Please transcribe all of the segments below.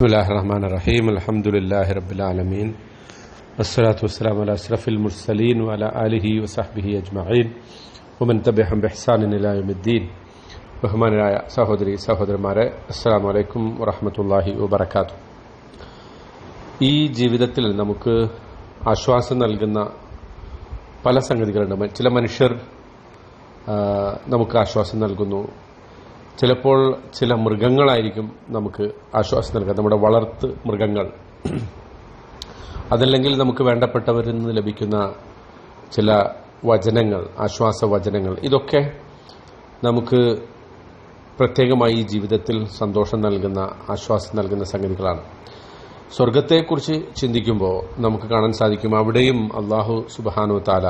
بسم الله الرحمن الرحيم الحمد لله رب العالمين والصلاة والسلام على أشرف المرسلين وعلى آله وصحبه أجمعين ومن تبعهم بإحسان إلى يوم الدين ബഹുമാനരായ സഹോദരി സഹോദരന്മാരെ അസ്സാം വലൈക്കും വറഹമത്തല്ലാഹി വബർക്കാത്തു ഈ ജീവിതത്തിൽ നമുക്ക് ആശ്വാസം നൽകുന്ന പല സംഗതികളുണ്ട് ചില മനുഷ്യർ ആ, നമുക്ക് ആശ്വാസം നൽകുന്നു ചിലപ്പോൾ ചില മൃഗങ്ങളായിരിക്കും നമുക്ക് ആശ്വാസം നൽകുക. നമ്മുടെ വളർത്ത് മൃഗങ്ങൾ. അതല്ലെങ്കിൽ നമുക്ക് വേണ്ടപ്പെട്ടവരിൽ നിന്ന് ലഭിക്കുന്ന ചില വചനങ്ങൾ ആശ്വാസ വചനങ്ങൾ. ഇതൊക്കെ നമുക്ക് പ്രത്യേകമായി ജീവിതത്തിൽ സന്തോഷം നൽകുന്ന ആശ്വാസം നൽകുന്ന സംഗതികളാണ്. സ്വർഗത്തെക്കുറിച്ച് ചിന്തിക്കുമ്പോൾ നമുക്ക് കാണാൻ സാധിക്കും അവിടെയും അള്ളാഹു സുബാനു താല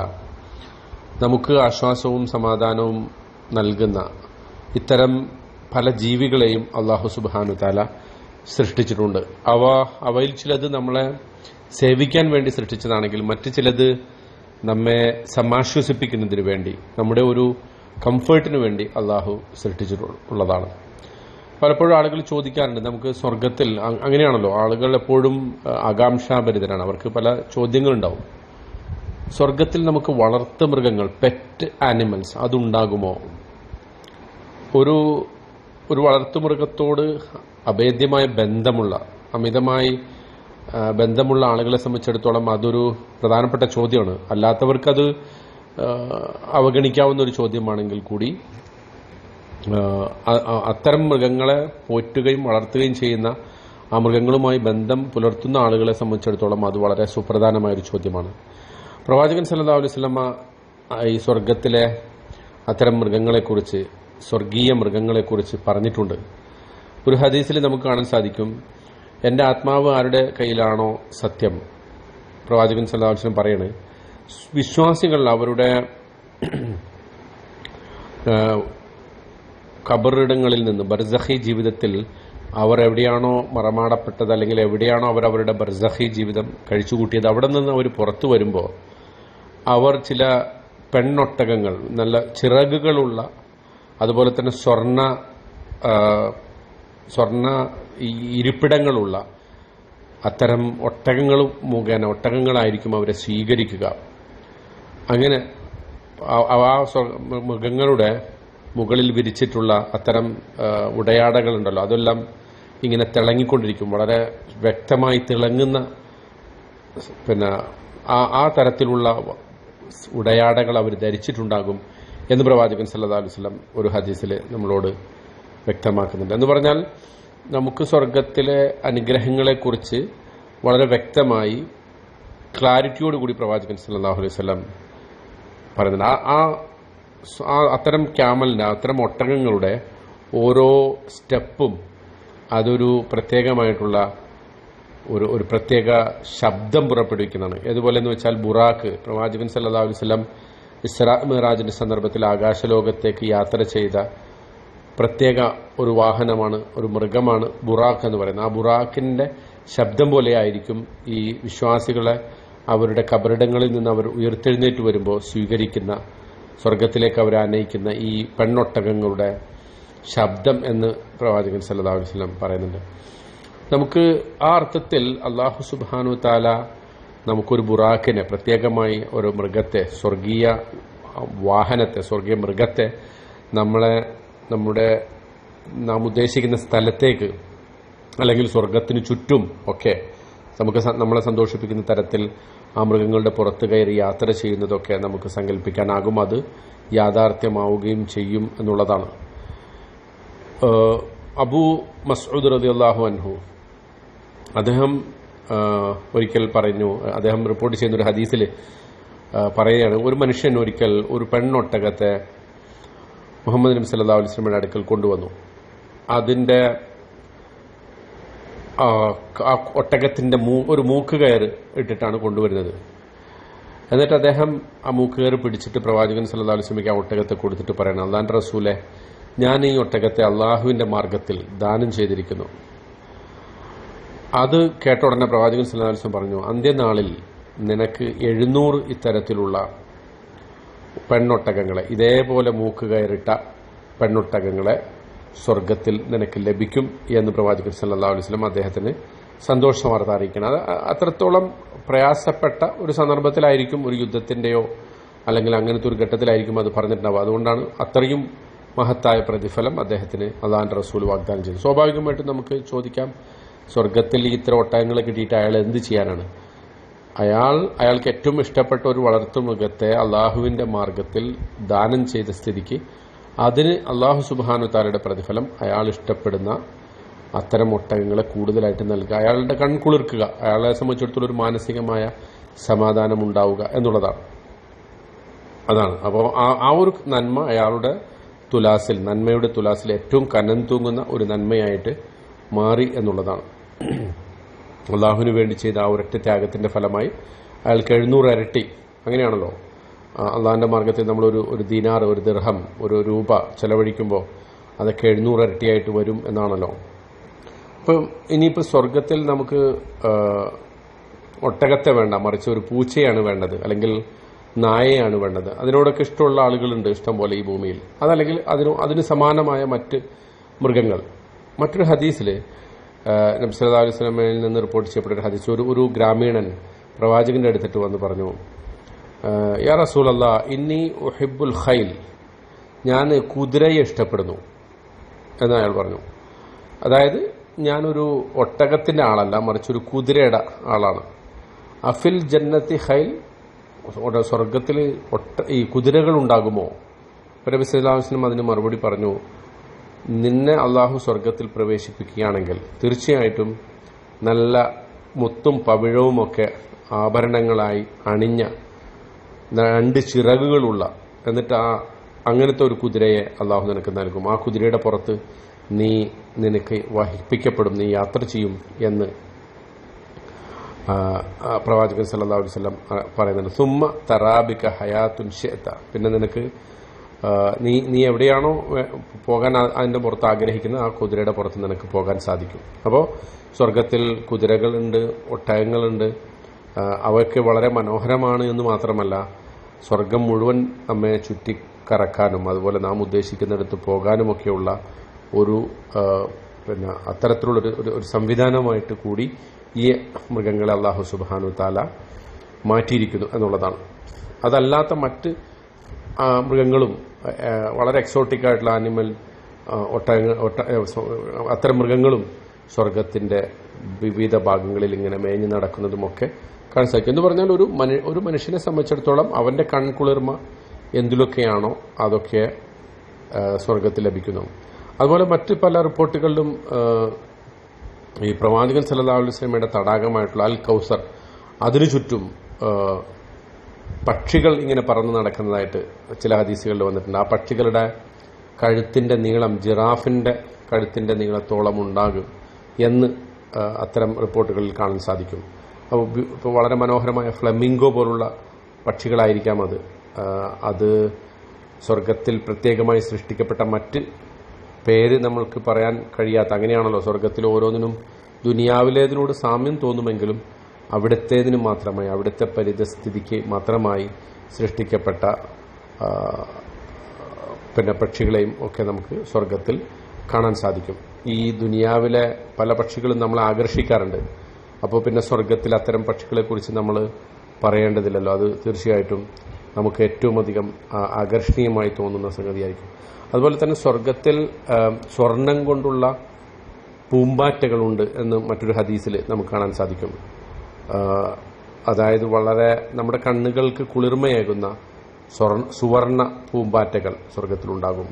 നമുക്ക് ആശ്വാസവും സമാധാനവും നൽകുന്ന ഇത്തരം പല ജീവികളെയും അള്ളാഹു സുബാനു താല സൃഷ്ടിച്ചിട്ടുണ്ട്. അവ അവയിൽ ചിലത് നമ്മളെ സേവിക്കാൻ വേണ്ടി സൃഷ്ടിച്ചതാണെങ്കിൽ മറ്റു ചിലത് നമ്മെ സമാശ്വസിപ്പിക്കുന്നതിന് വേണ്ടി നമ്മുടെ ഒരു കംഫേർട്ടിന് വേണ്ടി അള്ളാഹു സൃഷ്ടിച്ചിട്ടുള്ളതാണ്. പലപ്പോഴും ആളുകൾ ചോദിക്കാറുണ്ട് നമുക്ക് സ്വർഗത്തിൽ അങ്ങനെയാണല്ലോ ആളുകൾ എപ്പോഴും ആകാംക്ഷാഭരിതരാണ്. അവർക്ക് പല ചോദ്യങ്ങളുണ്ടാവും. സ്വർഗത്തിൽ നമുക്ക് വളർത്തു മൃഗങ്ങൾ പെറ്റ് ആനിമൽസ് അതുണ്ടാകുമോ? ഒരു ഒരു വളർത്തുമൃഗത്തോട് അഭേദ്യമായ ബന്ധമുള്ള അമിതമായി ബന്ധമുള്ള ആളുകളെ സംബന്ധിച്ചിടത്തോളം അതൊരു പ്രധാനപ്പെട്ട ചോദ്യമാണ്. അല്ലാത്തവർക്ക് അത് അവഗണിക്കാവുന്ന ഒരു ചോദ്യമാണെങ്കിൽ കൂടി അത്തരം മൃഗങ്ങളെ പോറ്റുകയും വളർത്തുകയും ചെയ്യുന്ന ആ മൃഗങ്ങളുമായി ബന്ധം പുലർത്തുന്ന ആളുകളെ സംബന്ധിച്ചിടത്തോളം അത് വളരെ സുപ്രധാനമായ ഒരു ചോദ്യമാണ്. പ്രവാചകൻ സല്ലാ അലൈഹി വസല്ലമ ഈ സ്വർഗത്തിലെ അത്തരം മൃഗങ്ങളെക്കുറിച്ച് സ്വർഗീയ മൃഗങ്ങളെക്കുറിച്ച് പറഞ്ഞിട്ടുണ്ട്. ഒരു ഹദീസിൽ നമുക്ക് കാണാൻ സാധിക്കും എന്റെ ആത്മാവ് ആരുടെ കയ്യിലാണോ സത്യം? പ്രവാചകൻ വസല്ലം പറയാണ് വിശ്വാസികൾ അവരുടെ കബറിടങ്ങളിൽ നിന്ന് ബർസഹി ജീവിതത്തിൽ അവർ എവിടെയാണോ മറമാടപ്പെട്ടത് അല്ലെങ്കിൽ എവിടെയാണോ അവർ അവരുടെ ബർസഖി ജീവിതം കഴിച്ചുകൂട്ടിയത് അവിടെ നിന്ന് അവർ പുറത്തു വരുമ്പോൾ അവർ ചില പെണ്ണൊട്ടകങ്ങൾ നല്ല ചിറകുകളുള്ള അതുപോലെ തന്നെ സ്വർണ സ്വർണ സ്വർണ ഇരിപ്പിടങ്ങളുള്ള അത്തരം ഒട്ടകങ്ങൾ മുഖേന ഒട്ടകങ്ങളായിരിക്കും അവരെ സ്വീകരിക്കുക. അങ്ങനെ ആ മൃഗങ്ങളുടെ മുകളിൽ വിരിച്ചിട്ടുള്ള അത്തരം ഉടയാടകളുണ്ടല്ലോ. അതെല്ലാം ഇങ്ങനെ തിളങ്ങിക്കൊണ്ടിരിക്കും. വളരെ വ്യക്തമായി തിളങ്ങുന്ന പിന്നെ ആ ആ തരത്തിലുള്ള ഉടയാടകൾ അവർ ധരിച്ചിട്ടുണ്ടാകും. എന്ന് പ്രവാചകൻ സല്ലാ അലൈഹി വസല്ലം ഒരു ഹദീസിൽ നമ്മളോട് വ്യക്തമാക്കുന്നുണ്ട്. എന്ന് പറഞ്ഞാൽ നമുക്ക് സ്വർഗത്തിലെ അനുഗ്രഹങ്ങളെക്കുറിച്ച് വളരെ വ്യക്തമായി ക്ലാരിറ്റിയോടുകൂടി പ്രവാചകൻ സല്ലാഹു അലൈഹി വസല്ലം പറയുന്നുണ്ട്. ആ അത്തരം ക്യാമലിന്റെ അത്തരം ഒട്ടകങ്ങളുടെ ഓരോ സ്റ്റെപ്പും അതൊരു പ്രത്യേകമായിട്ടുള്ള ഒരു ഒരു പ്രത്യേക ശബ്ദം പുറപ്പെടുവിക്കുന്നതാണ്. ഇതുപോലെ എന്ന് വെച്ചാൽ ബുറാക്ക് പ്രവാചകൻ സല്ലാ അലൈഹി ഇസ്രാ മിറാജിന്റെ സന്ദർഭത്തിൽ ആകാശലോകത്തേക്ക് യാത്ര ചെയ്ത പ്രത്യേക ഒരു വാഹനമാണ് ഒരു മൃഗമാണ് ബുറാഖ് എന്ന് പറയുന്നത്. ആ ബുറാക്കിന്റെ ശബ്ദം പോലെയായിരിക്കും ഈ വിശ്വാസികളെ അവരുടെ കബറിടങ്ങളിൽ നിന്ന് അവർ ഉയർത്തെഴുന്നേറ്റ് വരുമ്പോൾ സ്വീകരിക്കുന്ന സ്വർഗത്തിലേക്ക് അവരെ ആനയിക്കുന്ന ഈ പെണ്ണൊട്ടകങ്ങളുടെ ശബ്ദം എന്ന് പ്രവാചകൻ സല്ലല്ലാഹു അലൈഹി പറയുന്നുണ്ട്. നമുക്ക് ആ അർത്ഥത്തിൽ അള്ളാഹു സുബാനു താല നമുക്കൊരു ബുറാക്കിനെ പ്രത്യേകമായി ഒരു മൃഗത്തെ സ്വർഗീയ വാഹനത്തെ സ്വർഗീയ മൃഗത്തെ നമ്മളെ നമ്മുടെ നാം ഉദ്ദേശിക്കുന്ന സ്ഥലത്തേക്ക് അല്ലെങ്കിൽ സ്വർഗത്തിന് ചുറ്റും ഒക്കെ നമുക്ക് നമ്മളെ സന്തോഷിപ്പിക്കുന്ന തരത്തിൽ ആ മൃഗങ്ങളുടെ പുറത്ത് കയറി യാത്ര ചെയ്യുന്നതൊക്കെ നമുക്ക് സങ്കല്പിക്കാനാകും. അത് യാഥാർത്ഥ്യമാവുകയും ചെയ്യും എന്നുള്ളതാണ്. അബു മസൂദ് റതി അള്ളാഹു അൻഹു. അദ്ദേഹം ഒരിക്കൽ പറഞ്ഞു അദ്ദേഹം റിപ്പോർട്ട് ചെയ്യുന്ന ഒരു ഹദീസിൽ പറയുകയാണ് ഒരു മനുഷ്യൻ ഒരിക്കൽ ഒരു പെണ്ണൊട്ടകത്തെ മുഹമ്മദ് നബി സല്ലാ അലൈഹി സ്വലമിയുടെ അടുക്കൽ കൊണ്ടുവന്നു. ആ ഒട്ടകത്തിന്റെ ഒരു മൂക്ക് കയർ ഇട്ടിട്ടാണ് കൊണ്ടുവരുന്നത്. എന്നിട്ട് അദ്ദേഹം ആ മൂക്ക് കയറ് പിടിച്ചിട്ട് പ്രവാചകൻ സല്ലാ അലിസ്ലമിക്ക് ആ ഒട്ടകത്തെ കൊടുത്തിട്ട് പറയണം അള്ളാൻ റസൂലെ ഞാൻ ഈ ഒട്ടകത്തെ അള്ളാഹുവിന്റെ മാർഗത്തിൽ ദാനം ചെയ്തിരിക്കുന്നു. അത് കേട്ട ഉടനെ പ്രവാചകൻ വസല്ലം പറഞ്ഞു അന്ത്യനാളിൽ നിനക്ക് എഴുന്നൂറ് ഇത്തരത്തിലുള്ള പെണ്ണൊട്ടകങ്ങളെ ഇതേപോലെ മൂക്ക് കയറിട്ട പെണ്ണൊട്ടകങ്ങളെ സ്വർഗത്തിൽ നിനക്ക് ലഭിക്കും എന്ന് പ്രവാചകൻ സല്ലാ അലൈഹി വസല്ലം അദ്ദേഹത്തിന് സന്തോഷ വാർത്ത അറിയിക്കണം. അത് അത്രത്തോളം പ്രയാസപ്പെട്ട ഒരു സന്ദർഭത്തിലായിരിക്കും ഒരു യുദ്ധത്തിന്റെയോ അല്ലെങ്കിൽ അങ്ങനത്തെ ഒരു ഘട്ടത്തിലായിരിക്കും അത് പറഞ്ഞിട്ടുണ്ടാവുക. അതുകൊണ്ടാണ് അത്രയും മഹത്തായ പ്രതിഫലം അദ്ദേഹത്തിന് അള്ളാഹാന്റെ റസൂൽ വാഗ്ദാനം ചെയ്തത്. സ്വാഭാവികമായിട്ടും നമുക്ക് ചോദിക്കാം സ്വർഗത്തിൽ ഇത്ര ഒട്ടകങ്ങൾ കിട്ടിയിട്ട് അയാൾ എന്ത് ചെയ്യാനാണ്? അയാൾ അയാൾക്ക് ഏറ്റവും ഇഷ്ടപ്പെട്ട ഒരു വളർത്തുമൃഗത്തെ അള്ളാഹുവിന്റെ മാർഗത്തിൽ ദാനം ചെയ്ത സ്ഥിതിക്ക് അതിന് അള്ളാഹു സുബാനു താലയുടെ പ്രതിഫലം അയാൾ ഇഷ്ടപ്പെടുന്ന അത്തരം ഒട്ടകങ്ങളെ കൂടുതലായിട്ട് നൽകുക. അയാളുടെ കൺകുളിർക്കുക അയാളെ സംബന്ധിച്ചിടത്തോളം ഒരു മാനസികമായ സമാധാനം ഉണ്ടാവുക എന്നുള്ളതാണ്. അതാണ്. അപ്പോൾ ആ ഒരു നന്മ അയാളുടെ തുലാസിൽ നന്മയുടെ തുലാസിൽ ഏറ്റവും കനം തൂങ്ങുന്ന ഒരു നന്മയായിട്ട് മാറി എന്നുള്ളതാണ്. അള്ളാഹുവിന് വേണ്ടി ചെയ്ത ആ ഒരൊറ്റ ത്യാഗത്തിന്റെ ഫലമായി അയാൾക്ക് എഴുന്നൂറ് ഇരട്ടി അങ്ങനെയാണല്ലോ? അള്ളാഹിന്റെ മാർഗത്തിൽ നമ്മളൊരു ഒരു ദിനാർ ഒരു ദിർഹം ഒരു രൂപ ചെലവഴിക്കുമ്പോൾ അതൊക്കെ എഴുന്നൂറ് ഇരട്ടിയായിട്ട് വരും എന്നാണല്ലോ? അപ്പം ഇനിയിപ്പോൾ സ്വർഗത്തിൽ നമുക്ക് ഒട്ടകത്തെ വേണ്ട മറിച്ച് ഒരു പൂച്ചയാണ് വേണ്ടത് അല്ലെങ്കിൽ നായയാണ് വേണ്ടത്. അതിനോടൊക്കെ ഇഷ്ടമുള്ള ആളുകളുണ്ട് ഇഷ്ടം പോലെ ഈ ഭൂമിയിൽ. അതല്ലെങ്കിൽ അതിന് അതിന് സമാനമായ മറ്റ് മൃഗങ്ങൾ. മറ്റൊരു ഹദീസിൽ നബ്സല്ലാ അലൈഹി നിന്ന് റിപ്പോർട്ട് ചെയ്യപ്പെട്ട ഒരു ഹദീസ് ഒരു ഒരു ഗ്രാമീണൻ പ്രവാചകന്റെ അടുത്തിട്ട് വന്ന് പറഞ്ഞു യാ റസൂൽ അല്ല ഇന്നി ഒഹിബുൽ ഖൈൽ ഞാൻ കുതിരയെ ഇഷ്ടപ്പെടുന്നു എന്ന് അയാൾ പറഞ്ഞു. അതായത് ഞാനൊരു ഒട്ടകത്തിന്റെ ആളല്ല മറിച്ച് ഒരു കുതിരയുടെ ആളാണ്. അഫിൽ ജന്നത്തി ഖൈൽ സ്വർഗത്തിൽ ഒട്ട ഈ കുതിരകൾ ഉണ്ടാകുമോ? നബി അതിന് മറുപടി പറഞ്ഞു നിന്നെ അള്ളാഹു സ്വർഗത്തിൽ പ്രവേശിപ്പിക്കുകയാണെങ്കിൽ തീർച്ചയായിട്ടും നല്ല മുത്തും പവിഴവുമൊക്കെ ആഭരണങ്ങളായി അണിഞ്ഞ രണ്ട് ചിറകുകളുള്ള എന്നിട്ട് ആ അങ്ങനത്തെ ഒരു കുതിരയെ അള്ളാഹു നിനക്ക് നൽകും. ആ കുതിരയുടെ പുറത്ത് നീ നിനക്ക് വഹിപ്പിക്കപ്പെടും നീ യാത്ര ചെയ്യും എന്ന് പ്രവാചകൻ സല്ലാ അലൈവല്ലം പറയുന്നുണ്ട്. സുമ്മ തറാബിക ഹയാത്തുൻ ഷേത്ത പിന്നെ നിനക്ക് നീ നീ എവിടെയാണോ പോകാൻ അതിന്റെ പുറത്ത് ആഗ്രഹിക്കുന്നത് ആ കുതിരയുടെ പുറത്ത് നിനക്ക് പോകാൻ സാധിക്കും. അപ്പോൾ സ്വർഗത്തിൽ കുതിരകളുണ്ട് ഒട്ടകങ്ങളുണ്ട്. അവയൊക്കെ വളരെ മനോഹരമാണ് എന്ന് മാത്രമല്ല സ്വർഗം മുഴുവൻ നമ്മെ ചുറ്റിക്കറക്കാനും അതുപോലെ നാം ഉദ്ദേശിക്കുന്നിടത്ത് പോകാനുമൊക്കെയുള്ള ഒരു പിന്നെ അത്തരത്തിലുള്ള ഒരു ഒരു സംവിധാനമായിട്ട് കൂടി ഈ മൃഗങ്ങളെ അള്ളാഹു സുബാനു താല മാറ്റിയിരിക്കുന്നു എന്നുള്ളതാണ്. അതല്ലാത്ത മറ്റ് മൃഗങ്ങളും വളരെ എക്സോട്ടിക് ആയിട്ടുള്ള ആനിമൽ ഒട്ടക ഒട്ട അത്തരം മൃഗങ്ങളും സ്വർഗത്തിന്റെ വിവിധ ഭാഗങ്ങളിൽ ഇങ്ങനെ മേഞ്ഞു നടക്കുന്നതുമൊക്കെ കാണാൻ സാധിക്കും. എന്ന് പറഞ്ഞാൽ ഒരു ഒരു മനുഷ്യനെ സംബന്ധിച്ചിടത്തോളം അവന്റെ കൺകുളിർമ എന്തിലൊക്കെയാണോ അതൊക്കെ സ്വർഗത്തിൽ ലഭിക്കുന്നു. അതുപോലെ മറ്റ് പല റിപ്പോർട്ടുകളിലും ഈ പ്രവാചകൻ സല്ലാ അലുസ്ലമയുടെ തടാകമായിട്ടുള്ള അൽ കൗസർ അതിനു ചുറ്റും പക്ഷികൾ ഇങ്ങനെ പറന്ന് നടക്കുന്നതായിട്ട് ചില ഹദീസുകളിൽ വന്നിട്ടുണ്ട്. ആ പക്ഷികളുടെ കഴുത്തിന്റെ നീളം ജിറാഫിന്റെ കഴുത്തിന്റെ നീളത്തോളം ഉണ്ടാകും എന്ന് അത്തരം റിപ്പോർട്ടുകളിൽ കാണാൻ സാധിക്കും. അപ്പോൾ ഇപ്പോൾ വളരെ മനോഹരമായ ഫ്ലമിംഗോ പോലുള്ള പക്ഷികളായിരിക്കാം അത്. അത് സ്വർഗത്തിൽ പ്രത്യേകമായി സൃഷ്ടിക്കപ്പെട്ട മറ്റ് പേര് നമ്മൾക്ക് പറയാൻ കഴിയാത്ത അങ്ങനെയാണല്ലോ സ്വർഗത്തിൽ ഓരോന്നിനും ദുനിയാവിലേതിനോട് സാമ്യം തോന്നുമെങ്കിലും അവിടുത്തേതിന് മാത്രമായി അവിടുത്തെ പരിതസ്ഥിതിക്ക് മാത്രമായി സൃഷ്ടിക്കപ്പെട്ട പിന്നെ പക്ഷികളെയും ഒക്കെ നമുക്ക് സ്വർഗത്തിൽ കാണാൻ സാധിക്കും. ഈ ദുനിയാവിലെ പല പക്ഷികളും നമ്മൾ ആകർഷിക്കാറുണ്ട്. അപ്പോൾ പിന്നെ സ്വർഗത്തിൽ അത്തരം പക്ഷികളെക്കുറിച്ച് നമ്മൾ പറയേണ്ടതില്ലല്ലോ. അത് തീർച്ചയായിട്ടും നമുക്ക് ഏറ്റവും അധികം ആകർഷണീയമായി തോന്നുന്ന സംഗതിയായിരിക്കും. അതുപോലെ തന്നെ സ്വർഗത്തിൽ സ്വർണം കൊണ്ടുള്ള പൂമ്പാറ്റകളുണ്ട് എന്ന് മറ്റൊരു ഹദീസിൽ നമുക്ക് കാണാൻ സാധിക്കും. അതായത് വളരെ നമ്മുടെ കണ്ണുകൾക്ക് കുളിർമയേകുന്ന സുവർണ പൂമ്പാറ്റകൾ സ്വർഗത്തിലുണ്ടാകും.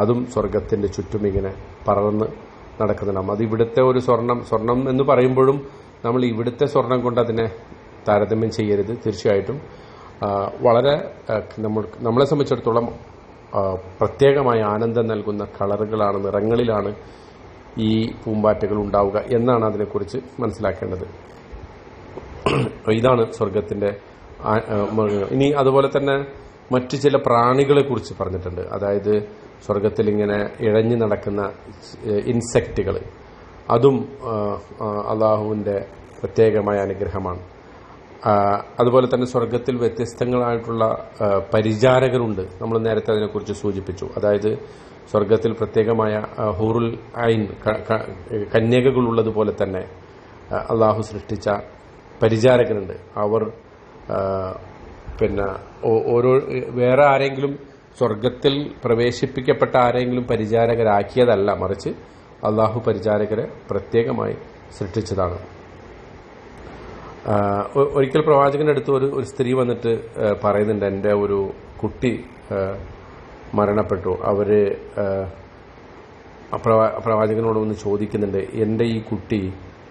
അതും സ്വർഗത്തിന്റെ ചുറ്റും ഇങ്ങനെ പറന്ന് നടക്കുന്നുണ്ടാകും അത് ഇവിടുത്തെ ഒരു സ്വർണം സ്വർണം എന്ന് പറയുമ്പോഴും നമ്മൾ ഇവിടുത്തെ സ്വർണം കൊണ്ട് അതിനെ താരതമ്യം ചെയ്യരുത് തീർച്ചയായിട്ടും. വളരെ നമ്മളെ സംബന്ധിച്ചിടത്തോളം പ്രത്യേകമായ ആനന്ദം നൽകുന്ന കളറുകളാണ് നിറങ്ങളിലാണ് ഈ പൂമ്പാറ്റകൾ ഉണ്ടാവുക എന്നാണ് അതിനെക്കുറിച്ച് മനസ്സിലാക്കേണ്ടത്. ഇതാണ് സ്വർഗത്തിന്റെ മൃഗങ്ങൾ ഇനി അതുപോലെ തന്നെ മറ്റു ചില പ്രാണികളെ കുറിച്ച് പറഞ്ഞിട്ടുണ്ട്. അതായത് സ്വർഗത്തിൽ ഇങ്ങനെ ഇഴഞ്ഞു നടക്കുന്ന ഇൻസെക്റ്റുകൾ അതും അള്ളാഹുവിന്റെ പ്രത്യേകമായ അനുഗ്രഹമാണ്. അതുപോലെ തന്നെ സ്വർഗത്തിൽ വ്യത്യസ്തങ്ങളായിട്ടുള്ള പരിചാരകരുണ്ട്. നമ്മൾ നേരത്തെ അതിനെക്കുറിച്ച് സൂചിപ്പിച്ചു. അതായത് സ്വർഗത്തിൽ പ്രത്യേകമായ ഹൂറുൽ ഐൻ കന്യകകളുള്ളതുപോലെ തന്നെ അള്ളാഹു സൃഷ്ടിച്ച പരിചാരകനുണ്ട്. അവർ പിന്നെ ഓരോ വേറെ ആരെങ്കിലും സ്വർഗത്തിൽ പ്രവേശിപ്പിക്കപ്പെട്ട ആരെങ്കിലും പരിചാരകരാക്കിയതല്ല മറിച്ച് അള്ളാഹു പരിചാരകരെ പ്രത്യേകമായി സൃഷ്ടിച്ചതാണ്. ഒരിക്കൽ പ്രവാചകന്റെ അടുത്ത് ഒരു ഒരു സ്ത്രീ വന്നിട്ട് പറയുന്നുണ്ട് എന്റെ ഒരു കുട്ടി മരണപ്പെട്ടു. അവർ പ്രവാചകനോട് ഒന്ന് ചോദിക്കുന്നുണ്ട് എന്റെ ഈ കുട്ടി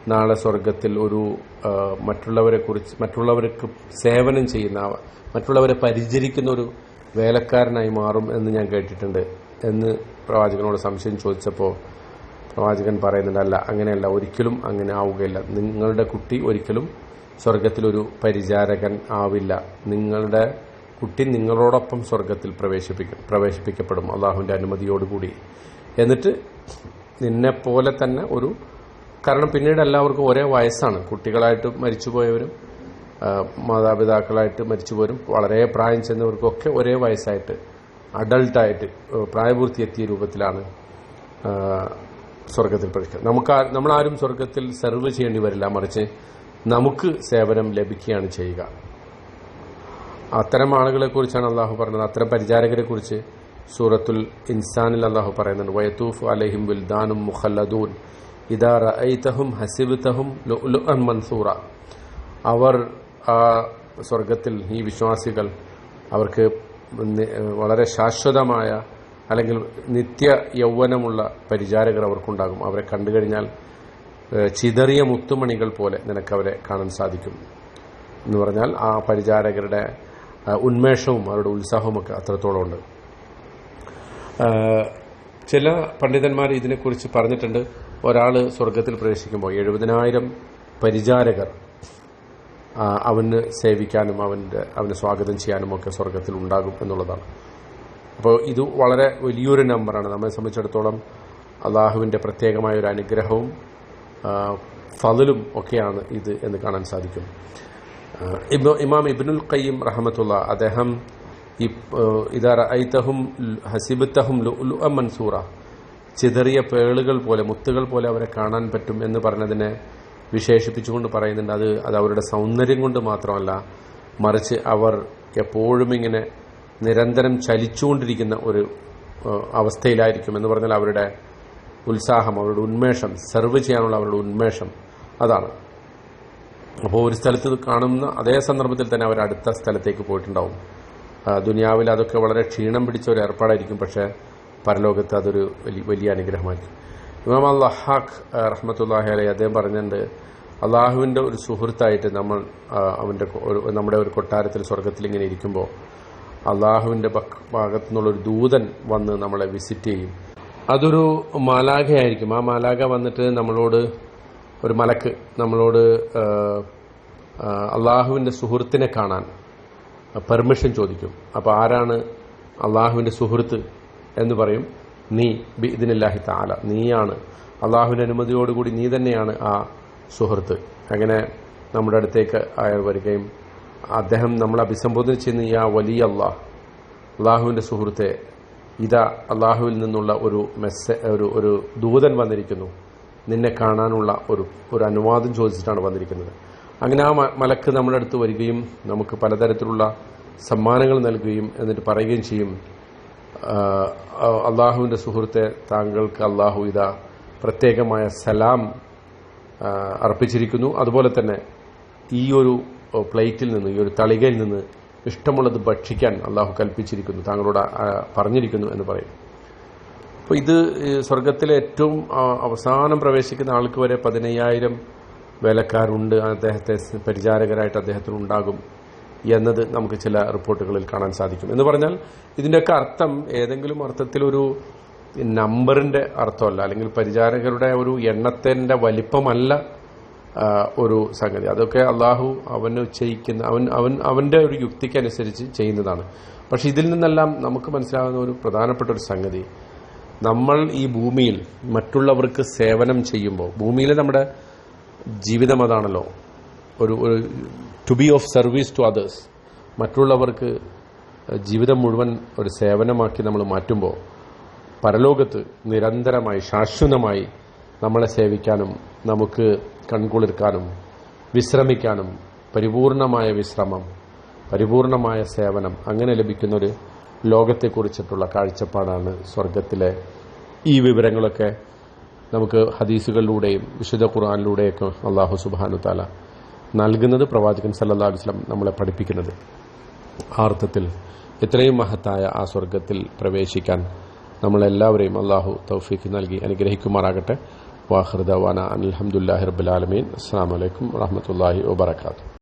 നാളെ സ്വർഗത്തിൽ ഒരു മറ്റുള്ളവരെ കുറിച്ച് മറ്റുള്ളവർക്ക് സേവനം ചെയ്യുന്ന മറ്റുള്ളവരെ പരിചരിക്കുന്ന ഒരു വേലക്കാരനായി മാറും എന്ന് ഞാൻ കേട്ടിട്ടുണ്ട് എന്ന് പ്രവാചകനോട് സംശയം ചോദിച്ചപ്പോൾ പ്രവാചകൻ പറയുന്നുണ്ട് അല്ല അങ്ങനെയല്ല ഒരിക്കലും അങ്ങനെ ആവുകയില്ല. നിങ്ങളുടെ കുട്ടി ഒരിക്കലും സ്വർഗത്തിലൊരു പരിചാരകൻ ആവില്ല. നിങ്ങളുടെ കുട്ടി നിങ്ങളോടൊപ്പം സ്വർഗത്തിൽ പ്രവേശിപ്പിക്കും പ്രവേശിപ്പിക്കപ്പെടും അള്ളാഹുവിന്റെ അനുമതിയോടുകൂടി. എന്നിട്ട് നിന്നെപ്പോലെ തന്നെ ഒരു കാരണം പിന്നീട് എല്ലാവർക്കും ഒരേ വയസ്സാണ്. കുട്ടികളായിട്ട് മരിച്ചുപോയവരും മാതാപിതാക്കളായിട്ട് മരിച്ചുപോയവരും വളരെ പ്രായം ചെന്നവർക്കൊക്കെ ഒരേ വയസ്സായിട്ട് അഡൾട്ടായിട്ട് പ്രായപൂർത്തി എത്തിയ രൂപത്തിലാണ് സ്വർഗത്തിൽ പ്രവേശിക്കുക. നമുക്ക് നമ്മളാരും സ്വർഗത്തിൽ സെർവ് ചെയ്യേണ്ടി വരില്ല. മറിച്ച് നമുക്ക് സേവനം ലഭിക്കുകയാണ് ചെയ്യുക. അത്തരം ആളുകളെ കുറിച്ചാണ് അള്ളാഹു പറയുന്നത് അത്തരം പരിചാരകരെ കുറിച്ച് സൂറത്തുൽ ഇൻസാനിൽ അള്ളാഹു പറയുന്നുണ്ട്. വയത്തൂഫ് അലഹിം വിൽദാനും മുഖല്ലദൂൻ. ഇതാ റഅയ്തഹും ഹസിബ്തഹും ലുഅ്ലുഅൻ മൻസൂറ. അവർ ആ സ്വർഗത്തിൽ ഈ വിശ്വാസികൾ അവർക്ക് വളരെ ശാശ്വതമായ അല്ലെങ്കിൽ നിത്യ യൗവനമുള്ള പരിചാരകർ അവർക്കുണ്ടാകും. അവരെ കണ്ടു കഴിഞ്ഞാൽ ചിതറിയ മുത്തുമണികൾ പോലെ നിനക്ക് അവരെ കാണാൻ സാധിക്കും. എന്ന് പറഞ്ഞാൽ ആ പരിചാരകരുടെ ഉന്മേഷവും അവരുടെ ഉത്സാഹവും ഒക്കെ അത്രത്തോളം ഉണ്ട്. ചില പണ്ഡിതന്മാർ ഇതിനെക്കുറിച്ച് പറഞ്ഞിട്ടുണ്ട്. ഒരാൾ സ്വർഗത്തിൽ പ്രവേശിക്കുമ്പോൾ എഴുപതിനായിരം പരിചാരകർ അവന് സേവിക്കാനും അവന്റെ അവന് സ്വാഗതം ചെയ്യാനും ഒക്കെ സ്വർഗത്തിൽ ഉണ്ടാകും എന്നുള്ളതാണ്. അപ്പോൾ ഇത് വളരെ വലിയൊരു നമ്പറാണ്. നമ്മെ സംബന്ധിച്ചിടത്തോളം അള്ളാഹുവിന്റെ പ്രത്യേകമായ ഒരു അനുഗ്രഹവും ഫതിലും ഒക്കെയാണ് ഇത് എന്ന് കാണാൻ സാധിക്കും. ഇമാം ഇബിനുൽ ഖയ്യിം റഹമത്തുള്ള അദ്ദേഹം ഈ ഇതാ ഐത്തഹും ഹസിബത്തഹും മൻസൂറ ചിതറിയ പേളുകൾ പോലെ മുത്തുകൾ പോലെ അവരെ കാണാൻ പറ്റും എന്ന് പറഞ്ഞതിനെ വിശേഷിപ്പിച്ചുകൊണ്ട് പറയുന്നുണ്ട്. അത് അത് അവരുടെ സൗന്ദര്യം കൊണ്ട് മാത്രമല്ല മറിച്ച് അവർ എപ്പോഴും ഇങ്ങനെ നിരന്തരം ചലിച്ചുകൊണ്ടിരിക്കുന്ന ഒരു അവസ്ഥയിലായിരിക്കും എന്ന് പറഞ്ഞാൽ അവരുടെ ഉത്സാഹം അവരുടെ ഉന്മേഷം സെർവ് ചെയ്യാനുള്ള അവരുടെ ഉന്മേഷം അതാണ്. അപ്പോൾ ഒരു സ്ഥലത്ത് കാണുന്ന അതേ സന്ദർഭത്തിൽ തന്നെ അവർ അടുത്ത സ്ഥലത്തേക്ക് പോയിട്ടുണ്ടാവും. ദുനിയാവിൽ അതൊക്കെ വളരെ ക്ഷീണം പിടിച്ച ഒരു ഏർപ്പാടായിരിക്കും. പക്ഷേ പരലോകത്ത് അതൊരു വലിയ അനുഗ്രഹമായിരിക്കും ഇമാം അള്ളഹാഖ് റഹ്മത്തുല്ലാഹി അലൈ അദ്ദേഹം പറഞ്ഞിട്ടുണ്ട് അള്ളാഹുവിന്റെ ഒരു സുഹൃത്തായിട്ട് നമ്മൾ അവന്റെ ഒരു നമ്മുടെ ഒരു കൊട്ടാരത്തിൽ സ്വർഗത്തിൽ ഇങ്ങനെ ഇരിക്കുമ്പോൾ അള്ളാഹുവിന്റെ ഭാഗത്തു നിന്നുള്ളൊരു ദൂതൻ വന്ന് നമ്മളെ വിസിറ്റ് ചെയ്യും. അതൊരു മാലാഖയായിരിക്കും. ആ മാലാഖ വന്നിട്ട് നമ്മളോട് ഒരു മലക്ക് നമ്മളോട് അള്ളാഹുവിന്റെ സുഹൃത്തിനെ കാണാൻ പെർമിഷൻ ചോദിക്കും. അപ്പോൾ ആരാണ് അള്ളാഹുവിന്റെ സുഹൃത്ത്? എന്ന് പറയും. നീ ബി ഇതിനില്ലാഹി താല നീയാണ്. അള്ളാഹുവിന്റെ അനുമതിയോടുകൂടി നീ തന്നെയാണ് ആ സുഹൃത്ത്. അങ്ങനെ നമ്മുടെ അടുത്തേക്ക് അയാൾ വരികയും അദ്ദേഹം നമ്മളെ അഭിസംബോധന ചെയ്യുന്ന ഈ ആ വലിയ അള്ളാഹ് അള്ളാഹുവിന്റെ സുഹൃത്തെ ഇതാ അള്ളാഹുവിൽ നിന്നുള്ള ഒരു മെസ്സ ഒരു ഒരു ദൂതൻ വന്നിരിക്കുന്നു. നിന്നെ കാണാനുള്ള ഒരു ഒരു അനുവാദം ചോദിച്ചിട്ടാണ് വന്നിരിക്കുന്നത്. അങ്ങനെ ആ മലക്ക് നമ്മുടെ അടുത്ത് വരികയും നമുക്ക് പലതരത്തിലുള്ള സമ്മാനങ്ങൾ നൽകുകയും എന്നിട്ട് പറയുകയും ചെയ്യും. അള്ളാഹുവിന്റെ സുഹൃത്തെ താങ്കൾക്ക് അള്ളാഹു ഇത പ്രത്യേകമായ സലാം അർപ്പിച്ചിരിക്കുന്നു. അതുപോലെ തന്നെ ഈ ഒരു പ്ലേറ്റിൽ നിന്ന് ഈ ഒരു തളികയിൽ നിന്ന് ഇഷ്ടമുള്ളത് ഭക്ഷിക്കാൻ അള്ളാഹു കൽപ്പിച്ചിരിക്കുന്നു താങ്കളോട് പറഞ്ഞിരിക്കുന്നു എന്ന് പറയും. അപ്പോൾ ഇത് സ്വർഗത്തിലെ ഏറ്റവും അവസാനം പ്രവേശിക്കുന്ന ആൾക്ക് വരെ പതിനയ്യായിരം വേലക്കാരുണ്ട്. അദ്ദേഹത്തെ പരിചാരകരായിട്ട് അദ്ദേഹത്തിന് ഉണ്ടാകും എന്നത് നമുക്ക് ചില റിപ്പോർട്ടുകളിൽ കാണാൻ സാധിക്കും. എന്ന് പറഞ്ഞാൽ ഇതിന്റെയൊക്കെ അർത്ഥം ഏതെങ്കിലും അർത്ഥത്തിൽ ഒരു നമ്പറിന്റെ അർത്ഥമല്ല അല്ലെങ്കിൽ പരിചാരകരുടെ ഒരു എണ്ണത്തിന്റെ വലിപ്പമല്ല ഒരു സംഗതി. അതൊക്കെ അള്ളാഹു അവന് ചെയ്യിക്കുന്ന അവൻ അവൻ അവന്റെ ഒരു യുക്തിക്കനുസരിച്ച് ചെയ്യുന്നതാണ്. പക്ഷെ ഇതിൽ നിന്നെല്ലാം നമുക്ക് മനസ്സിലാകുന്ന ഒരു പ്രധാനപ്പെട്ട ഒരു സംഗതി. നമ്മൾ ഈ ഭൂമിയിൽ മറ്റുള്ളവർക്ക് സേവനം ചെയ്യുമ്പോൾ ഭൂമിയിലെ നമ്മുടെ ജീവിതം അതാണല്ലോ. ഒരു ഒരു to be of service to others മറ്റുള്ളവർക്ക് ജീവിതം മുഴുവൻ ഒരു സേവനമാക്കി നമ്മൾ മാറ്റുമ്പോൾ പരലോകത്ത് നിരന്തരമായി ശാശ്വതമായി നമ്മളെ സേവിക്കാനും നമുക്ക് കൺകുളിർക്കാനും വിശ്രമിക്കാനും പരിപൂർണമായ വിശ്രമം പരിപൂർണമായ സേവനം അങ്ങനെ ലഭിക്കുന്നൊരു ലോകത്തെക്കുറിച്ചിട്ടുള്ള കാഴ്ചപ്പാടാണ് സ്വർഗത്തിലെ ഈ വിവരങ്ങളൊക്കെ നമുക്ക് ഹദീസുകളിലൂടെയും വിശുദ്ധ ഖുർആാനിലൂടെയൊക്കെ അള്ളാഹു സുബാനു താല നൽകുന്നത് പ്രവാചകൻ സല്ലാ വസ്ലം നമ്മളെ പഠിപ്പിക്കുന്നത്. ആ അർത്ഥത്തിൽ എത്രയും മഹത്തായ ആ സ്വർഗത്തിൽ പ്രവേശിക്കാൻ നമ്മളെല്ലാവരെയും അള്ളാഹു തൗഫീഖ് നൽകി അനുഗ്രഹിക്കുമാറാകട്ടെ. വാഹൃദവാന അലഹമുല്ലാഹി റബുലാലമീൻ അസ്സാം വലൈക്കും വാഹമത്തല്ലാഹി വാബർക്കാത്തു